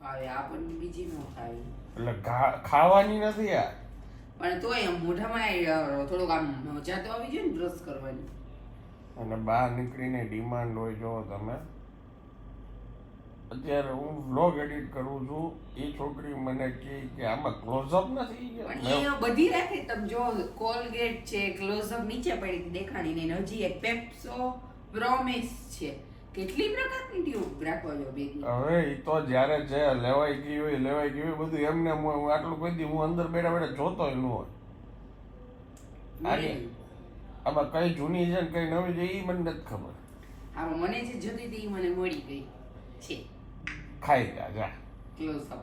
ભાવે આપણને બીજી ન ખાવી એટલે ખાવાની નથી આ. પણ તોય મોઢામાં થોડુંક આમ મજા તો આવી જાય ને બ્રશ કરવાની. અને બહાર નીકળીને ડિમાન્ડ હોય જો તમે. અત્યારે હું વ્લોગ એડિટ કરું છું એ છોકરી મને કહે કે આમાં ક્લોઝઅપ નથી પણ એ બધી રાખી તમે જો કોલગેટ છે ક્લોઝઅપ નીચે પડી દેખાણી ને હજી એક પેપ્સો પ્રોમિસ છે. કેટલી પ્રકારની ટ્યુબ રાખો છો બેગી હવે એ તો જ્યારે છે લેવાય ગઈ હોય લેવાય ગઈ હોય બધું એમને. હું આટલું કહી દી હું અંદર બેઠા બેઠા જોતો ન હોય. આમાં કઈ જૂની છે ને કઈ નવી છે એ મને નથી ખબર. હા મને જે જોતી હતી એ મને મળી ગઈ. છે. ખાઈ જા. જા ક્લોઝઅપ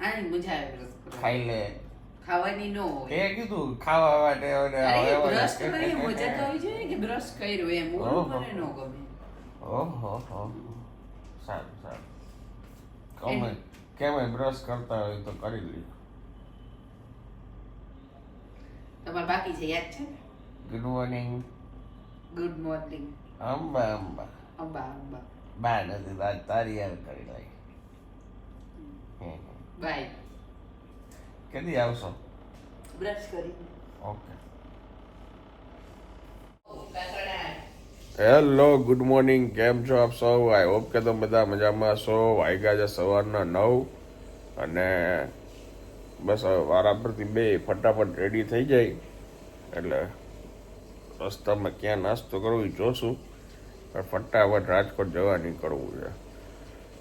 આની મજા આવે બ્રશ કરવાની ખાઈ લે. ખાવાની નો હોય. એ કીધું ખાવા માટે અને હવે- બ્રશ કરી મજા તો આવી જોઈએ કે બ્રશ કર્યો એમ? ઓલું મને ન ગમે. ઓહો હો સારું સારું. ગમે કેમે બ્રશ કરતા હોય તો કરી લ્યો. તમારે બાકી છે યાદ છે good morning good morning Amba Amba. Amba Amba. બા નથી બા તારી યાદ કરી લઈ. બાય. કેદી આવશો? બ્રશ કરી. ઓકે. હેલો ગુડ મોર્નિંગ કેમ છો આપ સૌ? આઈ હોપ કે તમે બધા મજામાં છો. વાગ્યા છે સવારના નવ અને બસ વારા પરથી બે ફટાફટ રેડી થઈ જાય. એટલે રસ્તામાં ક્યાં નાસ્તો કરવો એ જોશું. પણ ફટાફટ રાજકોટ જવા નીકળવું છે.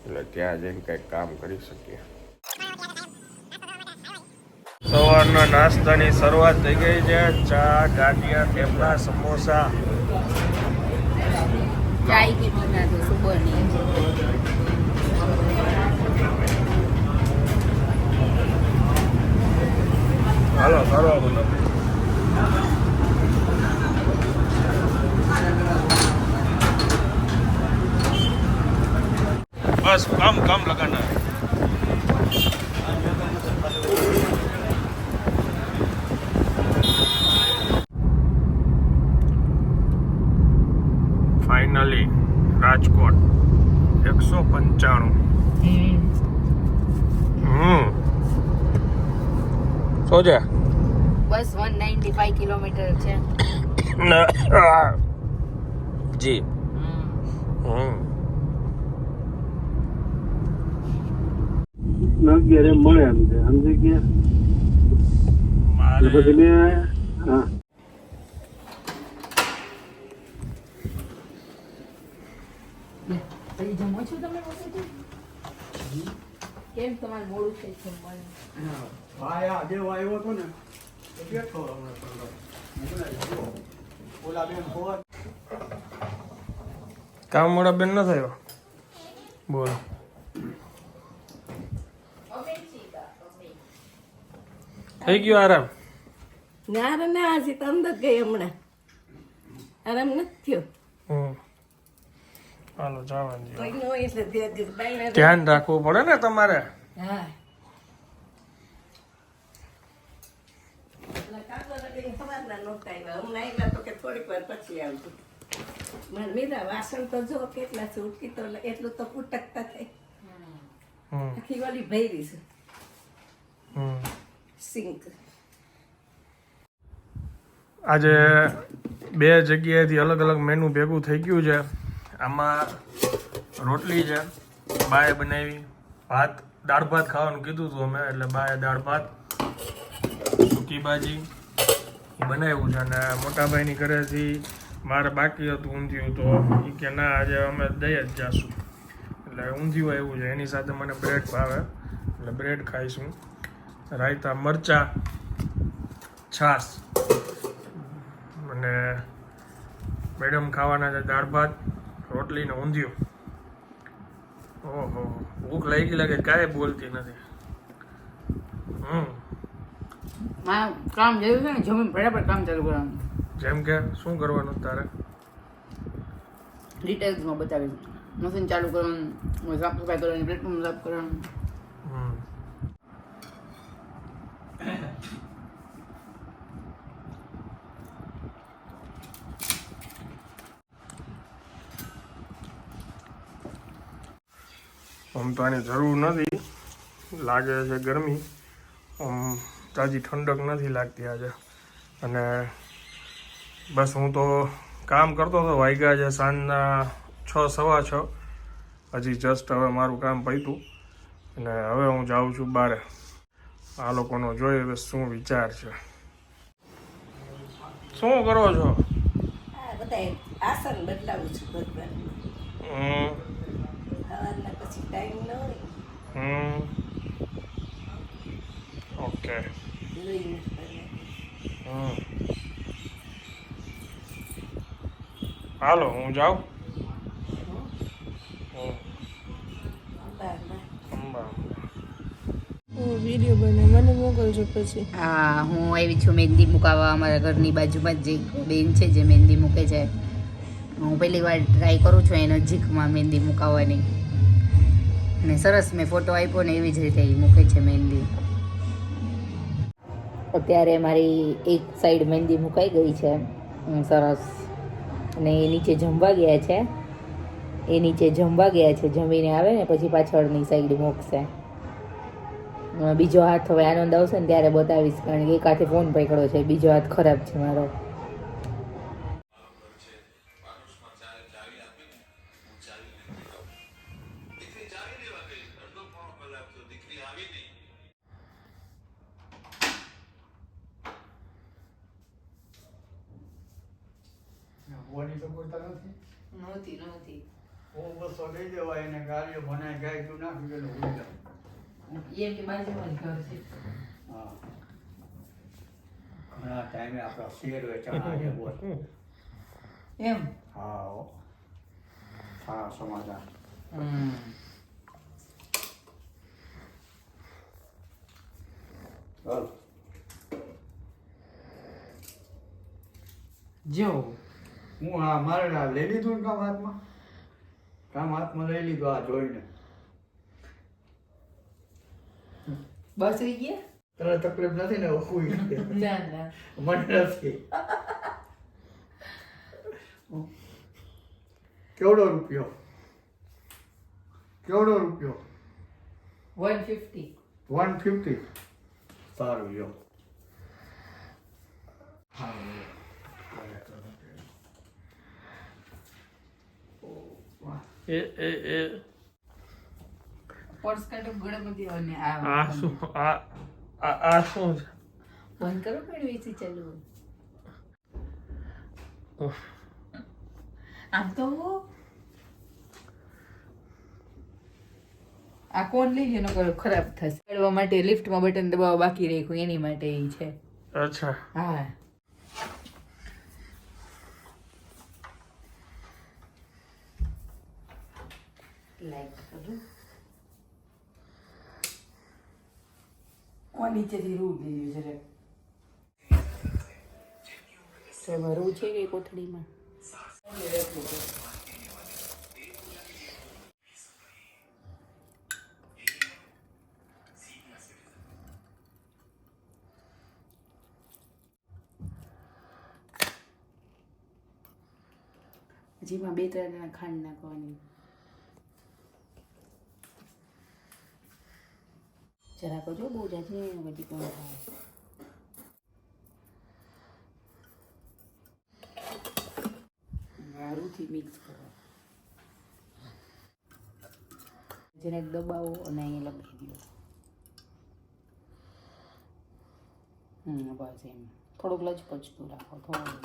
એટલે ત્યાં જઈને કંઈક કામ કરી શકીએ. સવારના નાસ્તાની શરૂઆત થઈ ગઈ છે. ચા, ગાંઠિયા, થેપલા, સમોસા. ચાય કે ના તો સુબહની હાલો કરો બધો બસ કામ કામ લગાના રાજકોટ. એકસો પંચાણું. હમ. શું છે? બસ વન નાઇન્ટી ફાઈવ કિલોમીટર છે. જી. હમ. અગિયારે મળે એમ છે. સમજી ગયા પછી મેં હા. પછી જમો છો તમે કેમ તમારે મોડું થઈ જમવાનું? ભાઈ આજે આવ્યો હતો ને બેઠો ઓલા બેન ફોન કામ મોડા બેન ન થયો બોલ. થઈ ગયો આરામ? ના રે ના હજી તંદર અંદર ગઈ હમણાં. આરામ નથી થયો. હાલો રહે. ધ્યાન રાખવું પડે ને તમારે? હા. એટલે કાગળ રગડીને સવારના નહોતા આવ્યા. તો કે થોડીક વાર પછી આવજો. મારે વાસણ તો જો કેટલા છે ઉઠી તો એટલું તો કુટકતા થાય. આખી વાલી ભૈરી છે. હમ. સિંક. આજે બે જગ્યાએથી અલગ અલગ મેનુ ભેગું થઈ ગયું છે. આમાં રોટલી છે, બાએ બનાવી, ભાત, દાળ ભાત ખાવાનું કીધું હતું અમે, એટલે બાએ દાળ ભાત, સૂકી ભાજી બનાવ્યું છે. અને મોટાભાઈની ઘરેથી મારે બાકી હતું ઊંધિયું, તો એ કે ના, આજે અમે દઈ જ જાશું. એટલે ઊંધિયું આવ્યું છે. એની સાથે મને બ્રેડ ભાવે, એટલે બ્રેડ ખાઈશું. રાયતા મરચા, છાશ અને મેડમ ખાવાના છે દાળ ભાત. રોટલી ને ઊંધિયું. ઓહો ભૂખ લાગી લાગે કાંઈ બોલતી નથી. હમ. કામ જરૂર છે ને જમીન બરાબર કામ ચાલુ કરવાનું. જેમ કે શું કરવાનું તારે? ડિટેલ્સમાં બતાવ્યું મશીન ચાલુ કરવાનું સાફ સફાઈ કરવાની પ્લેટફોર્મ સાફ કરવાનું. હમ. આમ તો આની જરૂર નથી. લાગે છે ગરમી. આમ તાજી ઠંડક નથી લાગતી આજે. અને બસ હું તો કામ કરતો હતો વાગ્યા છે સાંજના છ સવા છ. હજી જસ્ટ હવે મારું કામ પૈતું અને હવે હું જાઉં છું બારે. આ લોકોનો જોઈએ હવે શું વિચાર છે. શું કરો છો? આસન બદલાવું છું ભગવાન સવારના પછી ટાઈમ ન હોય હમ ઓકે. હમ હાલો હું જાઉં વીડિયો બને મને મોકલજો પછી. હા હું આવી છું મહેંદી મુકાવવા અમારા ઘરની બાજુમાં જ જે બેન છે જે મહેંદી મૂકે છે. હું પહેલી વાર ટ્રાય કરું છું એ નજીકમાં મહેંદી મુકાવવાની અને સરસ મેં ફોટો આપ્યો ને એવી જ રીતે એ મૂકે છે મહેંદી. અત્યારે મારી એક સાઈડ મહેંદી મુકાઈ ગઈ છે. સરસ. અને એ નીચે જમવા ગયા છે. એ નીચે જમવા ગયા છે. જમીને આવે ને પછી પાછળની સાઈડ મૂકશે. બીજો હાથ હવે આનંદ આવશે ને ત્યારે બતાવીશ, કારણ કે એક હાથે ફોન પકડ્યો છે, બીજો હાથ ખરાબ છે મારો. હોવાની તો પૂરતા નથી નહોતી નહોતી. હું બસો લઈ દેવાય એને ગાડીઓ બનાવી ગાય તું નાખી ગયેલો ભૂલી જાઉં. એમ કે બાજુમાં ઘર છે. હા. ઘણા ટાઈમે આપણા શેર વેચાણા છે બોલ એમ? હા હો. હા સમાધાન. ચાલ જો હું આ મારે આ લઈ લીધું ને કામ હાથમાં? કામ હાથમાં લઈ લીધું આ જોઈને. બસ થઈ ગયા? તને તકલીફ નથી ને ઓખું ના ના. મને નથી. કેવડો રૂપિયો? કેવડો રૂપિયો? વન ફિફ્ટી વન ફિફ્ટી સારું યો હા એ એ એ. પર્સ કાઢો ગણપતિ અને આ શું? આ આ આ શું? છે બંધ કરો પણ વેચી ચાલુ આમ તો આ કોણ લઈ લે નકર ખરાબ થશે. ચડવા માટે લિફ્ટમાં બટન દબાવવા બાકી રાખ્યું એની માટે એ છે. અચ્છા. હા. લાઈક કરું નીચેથી રૂ ગયું છે તો એમાં રૂ છે કે કોથળીમાં? જેમાં બે ત્રણ જણા ખાંડ નાખવાની. જરા કરજો બહુ જાજે બધી પણ થાય સારુંથી મિક્સ કરો. જેને દબાવો અને અહીંયા લગાવી દો. હમ બસ એમ. થોડુંક લચપચતું રાખો થોડું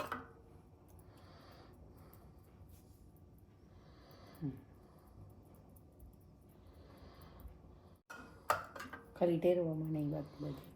ખાલી ટેરવામાં નહીં વાત બધી.